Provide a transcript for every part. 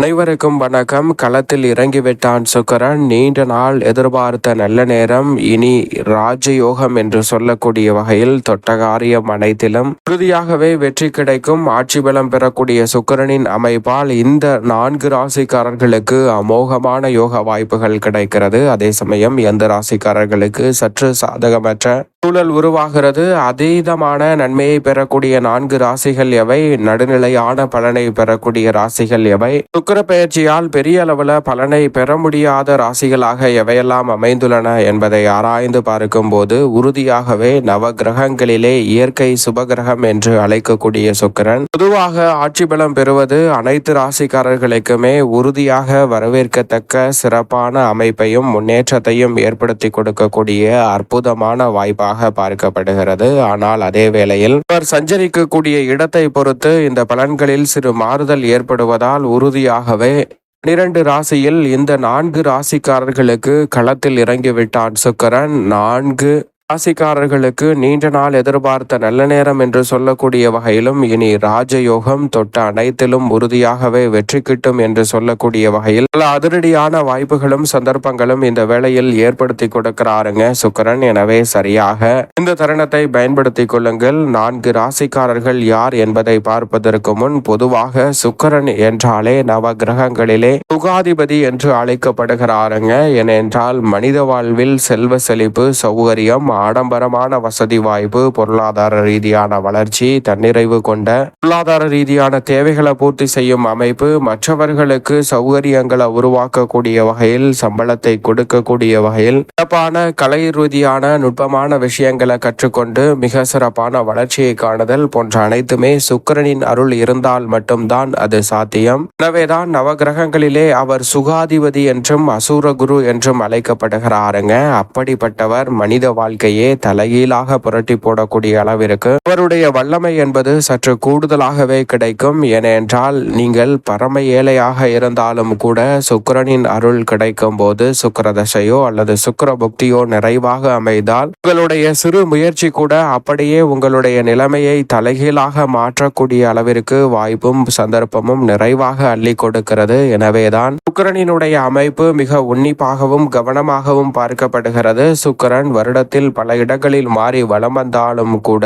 அனைவருக்கும் வணக்கம். களத்தில் இறங்கிவிட்டான் சுக்கரன். நீண்ட நாள் எதிர்பார்த்த நல்ல நேரம். இனி ராஜயோகம் என்று சொல்லக்கூடிய வகையில் தொட்டகாரியம் அனைத்திலும் உறுதியாகவே வெற்றி கிடைக்கும். ஆட்சி பலம் பெறக்கூடிய சுக்கரனின் அமைப்பால் இந்த நான்கு ராசிக்காரர்களுக்கு அமோகமான யோக வாய்ப்புகள் கிடைக்கிறது. அதே சமயம் எந்த ராசிக்காரர்களுக்கு சற்று சாதகமற்ற சூழல் உருவாகிறது. அதீதமான நன்மையை பெறக்கூடிய நான்கு ராசிகள் எவை? நடுநிலையான பலனை பெறக்கூடிய ராசிகள் எவை? சுக்கர பெயர்ச்சியால் பெரிய அளவில் பலனை பெற முடியாத ராசிகளாக எவையெல்லாம் அமைந்துள்ளன என்பதை ஆராய்ந்து பார்க்கும்போது உறுதியாகவே நவ கிரகங்களிலே இயற்கை சுபகிரகம் என்று அழைக்கக்கூடிய சுக்கிரன் பொதுவாக ஆட்சி பலம் பெறுவது அனைத்து ராசிக்காரர்களுக்குமே உறுதியாக வரவேற்கத்தக்க சிறப்பான அமைப்பையும் முன்னேற்றத்தையும் ஏற்படுத்தி கொடுக்கக்கூடிய அற்புதமான வாய்ப்பாக பார்க்கப்படுகிறது. ஆனால் அதே வேளையில் அவர் சஞ்சரிக்கக்கூடிய இடத்தை பொறுத்து இந்த பலன்களில் சிறு மாறுதல் ஏற்படுவதால் உறுதியாகவே பனிரெண்டு ராசியில் இந்த நான்கு ராசிக்காரர்களுக்கு களத்தில் இறங்கிவிட்டான் சுக்கரன். நான்கு ராசிக்காரர்களுக்கு நீண்ட நாள் எதிர்பார்த்த நல்ல நேரம் என்று சொல்லக்கூடிய வகையிலும் இனி ராஜயோகம் தொட்ட அனைத்திலும் உறுதியாகவே வெற்றி கிட்டும் என்று சொல்லக்கூடிய வகையில் பல அதிரடியான வாய்ப்புகளும் சந்தர்ப்பங்களும் இந்த வேளையில் ஏற்படுத்தி கொடுக்கிறாருங்க சுக்கரன். எனவே சரியாக இந்த தருணத்தை பயன்படுத்திக் கொள்ளுங்கள். நான்கு ராசிக்காரர்கள் யார் என்பதை பார்ப்பதற்கு முன் பொதுவாக சுக்கரன் என்றாலே நவ கிரகங்களிலே சுகாதிபதி என்று அழைக்கப்படுகிறாருங்க. ஏனென்றால் மனித வாழ்வில் செல்வ செழிப்பு சௌகரியம் ஆடம்பரமான வசதி வாய்ப்பு பொருளாதார ரீதியான வளர்ச்சி தன்னிறைவு கொண்ட பொருளாதார ரீதியான தேவைகளை பூர்த்தி செய்யும் அமைப்பு மற்றவர்களுக்கு சௌகரியங்களை உருவாக்கக்கூடிய வகையில் சம்பளத்தை கொடுக்கக்கூடிய வகையில் சிறப்பான கலை ரீதியான நுட்பமான விஷயங்களை கற்றுக்கொண்டு மிக சிறப்பான வளர்ச்சியை காணுதல் போன்ற அனைத்துமே சுக்கரனின் அருள் இருந்தால் மட்டும்தான் அது சாத்தியம். எனவேதான் நவகிரகங்களிலே அவர் சுகாதிபதி என்றும் அசூர குரு என்றும் அழைக்கப்படுகிறாருங்க. அப்படிப்பட்டவர் மனித வாழ்க்கை வாழ்க்கையே தலைகீழாக புரட்டி போடக்கூடிய அளவிற்கு அவருடைய வல்லமை என்பது சற்று கூடுதலாகவே கிடைக்கும். ஏனென்றால் நீங்கள் பரம ஏழையாக இருந்தாலும் கூட சுக்கிரனின் அருள் கிடைக்கும் போது சுக்கிர தசையோ அல்லது சுக்கிர புக்தியோ நிறைவாக அமைந்தால் உங்களுடைய சிறு முயற்சி கூட அப்படியே உங்களுடைய நிலைமையை தலைகீழாக மாற்றக்கூடிய அளவிற்கு வாய்ப்பும் சந்தர்ப்பமும் நிறைவாக அள்ளி கொடுக்கிறது. எனவேதான் சுக்கரனினுடைய அமைப்பு மிக உன்னிப்பாகவும் கவனமாகவும் பார்க்கப்படுகிறது. சுக்கிரன் வருடத்தில் பல இடங்களில் மாறி வலம் வந்தாலும் கூட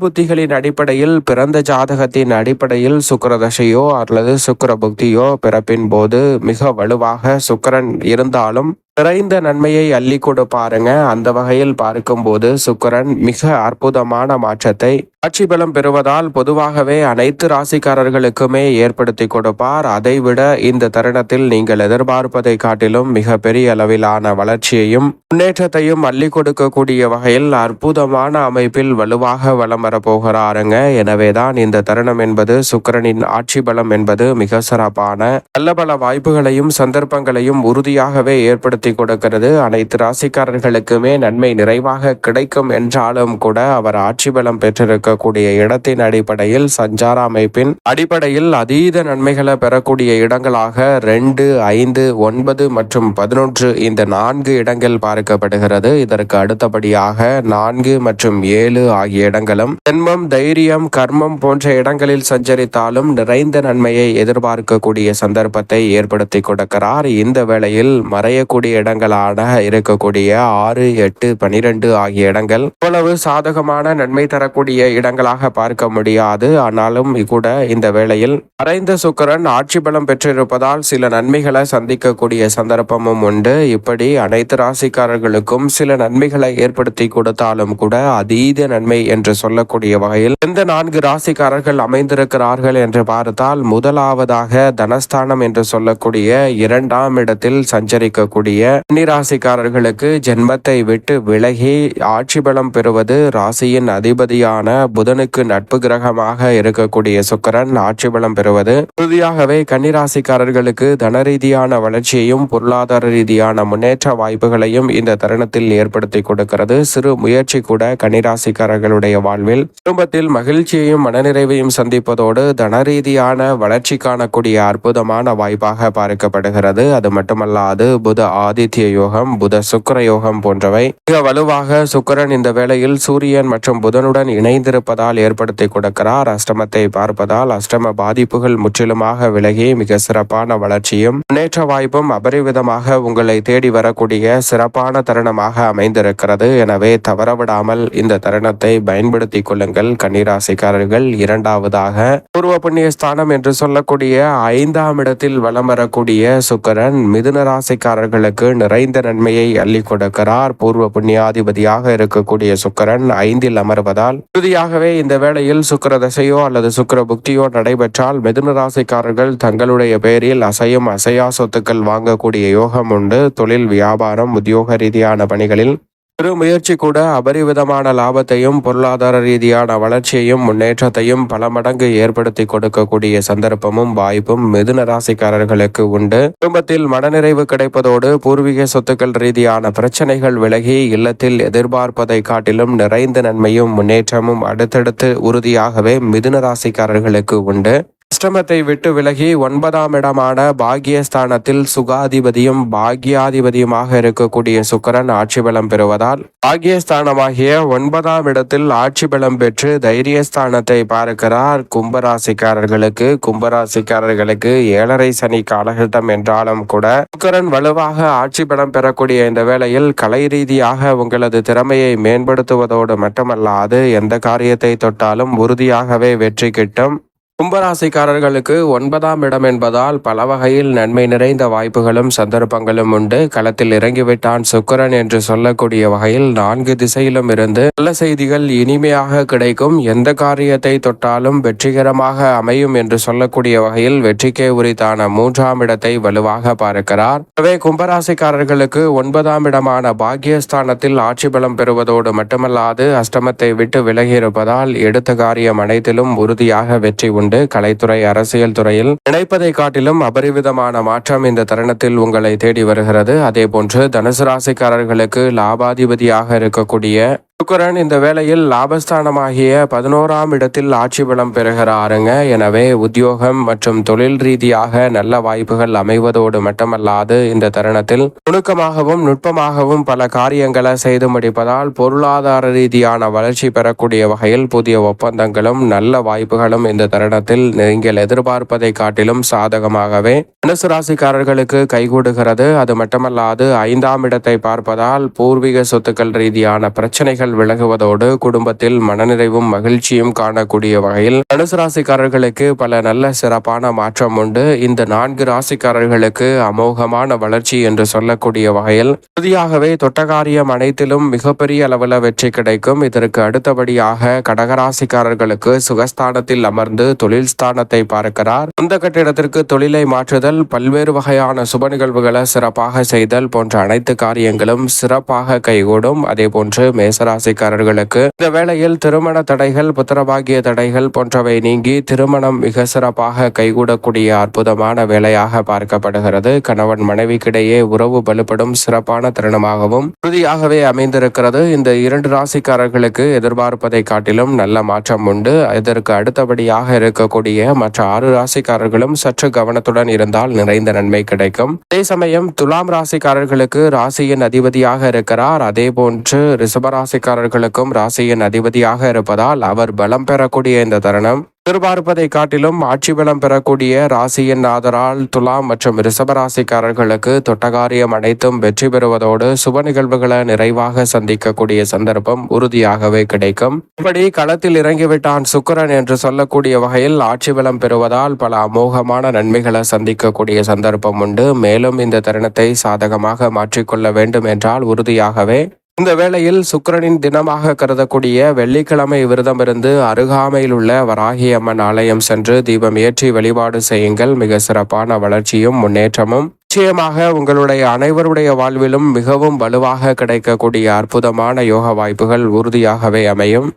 புத்திகளின் அடிப்படையில் பிறந்த ஜாதகத்தின் அடிப்படையில் சுக்கரதசையோ அல்லது சுக்கர புக்தியோ பிறப்பின் போது மிக வலுவாக சுக்கரன் இருந்தாலும் நிறைந்த நன்மையை அள்ளி கொடுப்பாருங்க அந்த வகையில் பார்க்கும்போது சுக்கரன் மிக அற்புதமான மாற்றத்தை ஆட்சி பலம் பெறுவதால் பொதுவாகவே அனைத்து ராசிக்காரர்களுக்குமே ஏற்படுத்தி கொடுப்பார். அதைவிட இந்த தருணத்தில் நீங்கள் எதிர்பார்ப்பதை காட்டிலும் மிக பெரிய அளவிலான வளர்ச்சியையும் முன்னேற்றத்தையும் அள்ளி கொடுக்கக்கூடிய வகையில் அற்புதமான அமைப்பில் வலுவாக வலம் வரப்போகிறாருங்க. எனவேதான் இந்த தருணம் என்பது சுக்கரனின் ஆட்சி பலம் என்பது மிக சிறப்பான நல்ல பல வாய்ப்புகளையும் சந்தர்ப்பங்களையும் உறுதியாகவே ஏற்படுத்தி கொடுக்கிறது. அனைத்து ராசிக்காரர்களுக்குமே நன்மை நிறைவாக கிடைக்கும் என்றாலும் கூட அவர் ஆட்சி பலம் பெற்றிருக்கக்கூடிய இடத்தின் அடிப்படையில் சஞ்சார அமைப்பின் அடிப்படையில் அதீத நன்மைகளை பெறக்கூடிய இடங்களாக ரெண்டு ஐந்து ஒன்பது மற்றும் பதினொன்று இந்த நான்கு இடங்கள் பார்க்கப்படுகிறது. இதற்கு அடுத்தபடியாக நான்கு மற்றும் ஏழு ஆகிய இடங்களும் ஜென்மம் தைரியம் கர்மம் போன்ற இடங்களில் சஞ்சரித்தாலும் நிறைந்த நன்மையை எதிர்பார்க்கக்கூடிய சந்தர்ப்பத்தை ஏற்படுத்தி கொடுக்கிறார். இந்த வேளையில் மறையக்கூடிய இடங்களான இருக்கக்கூடிய ஆறு எட்டு பனிரெண்டு ஆகிய இடங்கள் இவ்வளவு சாதகமான நன்மை தரக்கூடிய இடங்களாக பார்க்க முடியாது. ஆனாலும் கூட இந்த வேளையில் மறைந்த சுக்கரன் ஆட்சி பலம் பெற்றிருப்பதால் சில நன்மைகளை சந்திக்கக்கூடிய சந்தர்ப்பமும் உண்டு. இப்படி அனைத்து ராசிக்காரர்களுக்கும் சில நன்மைகளை ஏற்படுத்தி கொடுத்தாலும் கூட அதீத நன்மை என்று சொல்லக்கூடிய வகையில் எந்த நான்கு ராசிக்காரர்கள் அமைந்திருக்கிறார்கள் என்று பார்த்தால் முதலாவதாக தனஸ்தானம் என்று சொல்லக்கூடிய இரண்டாம் இடத்தில் சஞ்சரிக்கக்கூடிய ராசிக்காரர்களுக்கு ஜென்மத்தை விட்டு விலகி ஆட்சி பலம் பெறுவது ராசியின் அதிபதியான புதனுக்கு நட்பு கிரகமாக இருக்கக்கூடிய சுக்கரன் ஆட்சி பலம் பெறுவது. உறுதியாகவே கன்னிராசிக்காரர்களுக்கு தன ரீதியான வளர்ச்சியையும் பொருளாதார ரீதியான முன்னேற்ற வாய்ப்புகளையும் இந்த தருணத்தில் ஏற்படுத்தி கொடுக்கிறது. சிறு முயற்சி கூட கன்னிராசிக்காரர்களுடைய வாழ்வில். குடும்பத்தில் மகிழ்ச்சியையும் மனநிறைவையும் சந்திப்பதோடு தன ரீதியான வளர்ச்சி காணக்கூடிய அற்புதமான வாய்ப்பாக பார்க்கப்படுகிறது. அது மட்டுமல்லாது புத ஆதித்ய யோகம் புத சுக்கர யோகம் போன்றவை. மிக வலுவாக சுக்கிரன் இந்த வேளையில் சூரியன் மற்றும் புதனுடன் இணைந்திருப்பதால் ஏற்படுத்தி கொடுக்கிறார். அஷ்டமத்தை பார்ப்பதால் அஷ்டம பாதிப்புகள் முற்றிலுமாக விலகி மிக சிறப்பான வளர்ச்சியும் முன்னேற்ற வாய்ப்பும் அபரிவிதமாக உங்களை தேடி வரக்கூடிய சிறப்பான தருணமாக அமைந்திருக்கிறது. எனவே தவறவிடாமல் இந்த தருணத்தை பயன்படுத்திக் கொள்ளுங்கள். கன்னிராசிக்காரர்கள் இரண்டாவதாக பூர்வ புண்ணிய ஸ்தானம் என்று சொல்லக்கூடிய ஐந்தாம் இடத்தில் வலம் வரக்கூடிய சுக்கரன் மிதுன ராசிக்காரர்களுக்கு நிறைந்த நன்மையை அள்ளி கொடுக்கிறார். பூர்வ புண்ணியாதிபதியாக இருக்கக்கூடிய சுக்கரன் ஐந்தில் அமர்வதால் இறுதியாகவே இந்த வேளையில் சுக்கர தசையோ அல்லது சுக்கர புக்தியோ நடைபெற்றால் மிதுன ராசிக்காரர்கள் தங்களுடைய பெயரில் அசையும் அசையா சொத்துக்கள் வாங்கக்கூடிய யோகம் உண்டு. தொழில் வியாபாரம் உத்தியோக ரீதியான பணிகளில் சிறு முயற்சி கூட அபரிவிதமான லாபத்தையும் பொருளாதார ரீதியான வளர்ச்சியையும் முன்னேற்றத்தையும் பல மடங்கு ஏற்படுத்தி கொடுக்கக்கூடிய சந்தர்ப்பமும் வாய்ப்பும் மிதுன ராசிக்காரர்களுக்கு உண்டு. குடும்பத்தில் மனநிறைவு கிடைப்பதோடு பூர்வீக சொத்துக்கள் ரீதியான பிரச்சனைகள் விலகி இல்லத்தில் எதிர்பார்ப்பதை காட்டிலும் நிறைந்த நன்மையும் முன்னேற்றமும் அடுத்தடுத்து உறுதியாகவே மிதுன ராசிக்காரர்களுக்கு உண்டு. அஷ்டமத்தை விட்டு விலகி ஒன்பதாம் இடமான பாகியஸ்தானத்தில் சுகாதிபதியும் பாகியாதிபதியுமாக இருக்கக்கூடிய சுக்கரன் ஆட்சி பலம் பெறுவதால் பாகியஸ்தானமாகிய ஒன்பதாம் இடத்தில் ஆட்சி பலம் பெற்று தைரியஸ்தானத்தை பார்க்கிறார் கும்பராசிக்காரர்களுக்கு. கும்பராசிக்காரர்களுக்கு ஏழரை சனி காலகட்டம் என்றாலும் கூட சுக்கரன் வலுவாக ஆட்சி பலம் பெறக்கூடிய இந்த வேளையில் கலை ரீதியாக உங்களது திறமையை மேம்படுத்துவதோடு மட்டுமல்லாது எந்த காரியத்தை தொட்டாலும் உறுதியாகவே வெற்றி கிட்டும். கும்பராசிக்காரர்களுக்கு ஒன்பதாம் இடம் என்பதால் பல வகையில் நன்மை நிறைந்த வாய்ப்புகளும் சந்தர்ப்பங்களும் உண்டு. களத்தில் இறங்கிவிட்டான் சுக்கரன் என்று சொல்லக்கூடிய வகையில் நான்கு திசையிலும் இருந்து நல்ல செய்திகள் இனிமையாக கிடைக்கும். எந்த காரியத்தை தொட்டாலும் வெற்றிகரமாக அமையும் என்று சொல்லக்கூடிய வகையில் வெற்றிக்கே உரித்தான மூன்றாம் இடத்தை வலுவாக பார்க்கிறார். எனவே கும்பராசிக்காரர்களுக்கு ஒன்பதாம் இடமான பாக்கியஸ்தானத்தில் ஆட்சி பலம் பெறுவதோடு மட்டுமல்லாது அஷ்டமத்தை விட்டு விலகி இருப்பதால் எடுத்த காரியம் அனைத்திலும் உறுதியாக வெற்றி உண்டு. கொண்டு கலைத்துறை அரசியல் துறையில் நினைப்பதை காட்டிலும் அபரிவிதமான மாற்றம் இந்த தருணத்தில் உங்களை தேடி வருகிறது. அதேபோன்று தனுசு ராசிக்காரர்களுக்கு லாபாதிபதியாக இருக்கக்கூடிய சுக்கரன் இந்த வேளையில் லாபஸ்தானமாகிய பதினோராம் இடத்தில் ஆட்சி பலம் பெறுகிறாருங்க. எனவே உத்தியோகம் மற்றும் தொழில் ரீதியாக நல்ல வாய்ப்புகள் அமைவதோடு மட்டுமல்லாது இந்த தருணத்தில் நுணுக்கமாகவும் நுட்பமாகவும் பல காரியங்களை செய்து முடிப்பதால் பொருளாதார ரீதியான வளர்ச்சி பெறக்கூடிய வகையில் புதிய ஒப்பந்தங்களும் நல்ல வாய்ப்புகளும் இந்த தருணத்தில் நீங்கள் எதிர்பார்ப்பதை காட்டிலும் சாதகமாகவே தனுசு ராசிக்காரர்களுக்கு கைகூடுகிறது. அது மட்டுமல்லாது ஐந்தாம் இடத்தை பார்ப்பதால் பூர்வீக சொத்துக்கள் ரீதியான பிரச்சனைகள் விலகுவதோடு குடும்பத்தில் மனநிறைவும் மகிழ்ச்சியும் காணக்கூடிய வகையில் தனுசு ராசிக்காரர்களுக்கு பல நல்ல சிறப்பான மாற்றம் உண்டு. இந்த நான்கு ராசிக்காரர்களுக்கு அமோகமான வளர்ச்சி என்று சொல்லக்கூடிய வகையில் உறுதியாகவே தொட்டகாரியம் அனைத்திலும் மிகப்பெரிய அளவில் வெற்றி கிடைக்கும். இதற்கு அடுத்தபடியாக கடகராசிக்காரர்களுக்கு சுகஸ்தானத்தில் அமர்ந்து தொழில் ஸ்தானத்தை பார்க்கிறார். சொந்த கட்டிடத்திற்கு தொழிலை மாற்றுதல் பல்வேறு வகையான சுப நிகழ்வுகளை சிறப்பாக செய்தல் போன்ற அனைத்து காரியங்களும் சிறப்பாக கைகூடும். அதே போன்று மேசரா ராசிக்காரர்களுக்கு. இந்த வேளையில் திருமண தடைகள் புத்திரபாகிய தடைகள் போன்றவை நீங்கி திருமணம் மிக சிறப்பாக கைகூடக்கூடிய அற்புதமான வேலையாக பார்க்கப்படுகிறது. கணவன் மனைவிக்கிடையே உறவு வலுப்படும் சிறப்பான தருணமாகவும் உறுதியாகவே அமைந்திருக்கிறது. இந்த இரண்டு ராசிக்காரர்களுக்கு எதிர்பார்ப்பதை காட்டிலும் நல்ல மாற்றம் உண்டு. இதற்கு அடுத்தபடியாக இருக்கக்கூடிய மற்ற ஆறு ராசிக்காரர்களும் சற்று கவனத்துடன் இருந்தால் நிறைந்த நன்மை கிடைக்கும். அதே சமயம் துலாம் ராசிக்காரர்களுக்கு ராசியின் அதிபதியாக இருக்கிறார். அதே போன்று ரிசபராசி ராசிக்காரர்களுக்கும் ராசியின் அதிபதியாக இருப்பதால் அவர் பலம் பெறக்கூடிய இந்த தருணம். எதிர்பார்ப்பதை காட்டிலும் ஆட்சி பலம் பெறக்கூடிய ராசியின் ஆதரால் துலாம் மற்றும் ரிஷபராசிக்காரர்களுக்கு தொட்டகாரியம் அனைத்தும் வெற்றி பெறுவதோடு சுப நிகழ்வுகளை நிறைவாக சந்திக்கக்கூடிய சந்தர்ப்பம் உறுதியாகவே கிடைக்கும். இப்படி களத்தில் இறங்கிவிட்டான் சுக்கரன் என்று சொல்லக்கூடிய வகையில் ஆட்சி பலம் பெறுவதால் பல அமோகமான நன்மைகளை சந்திக்கக்கூடிய சந்தர்ப்பம் உண்டு. மேலும் இந்த தருணத்தை சாதகமாக மாற்றிக்கொள்ள வேண்டும் என்றால் உறுதியாகவே இந்த வேளையில் சுக்கரனின் தினமாக கருதக்கூடிய வெள்ளிக்கிழமை விரதம் இருந்து அருகாமையில் உள்ள வராகி அம்மன் ஆலயம் சென்று தீபம் ஏற்றி வழிபாடு செய்யுங்கள். மிக சிறப்பான வளர்ச்சியும் முன்னேற்றமும். நிச்சயமாக உங்களுடைய அனைவருடைய வாழ்விலும் மிகவும் வலுவாக கிடைக்கக்கூடிய அற்புதமான யோக வாய்ப்புகள் உறுதியாகவே அமையும்.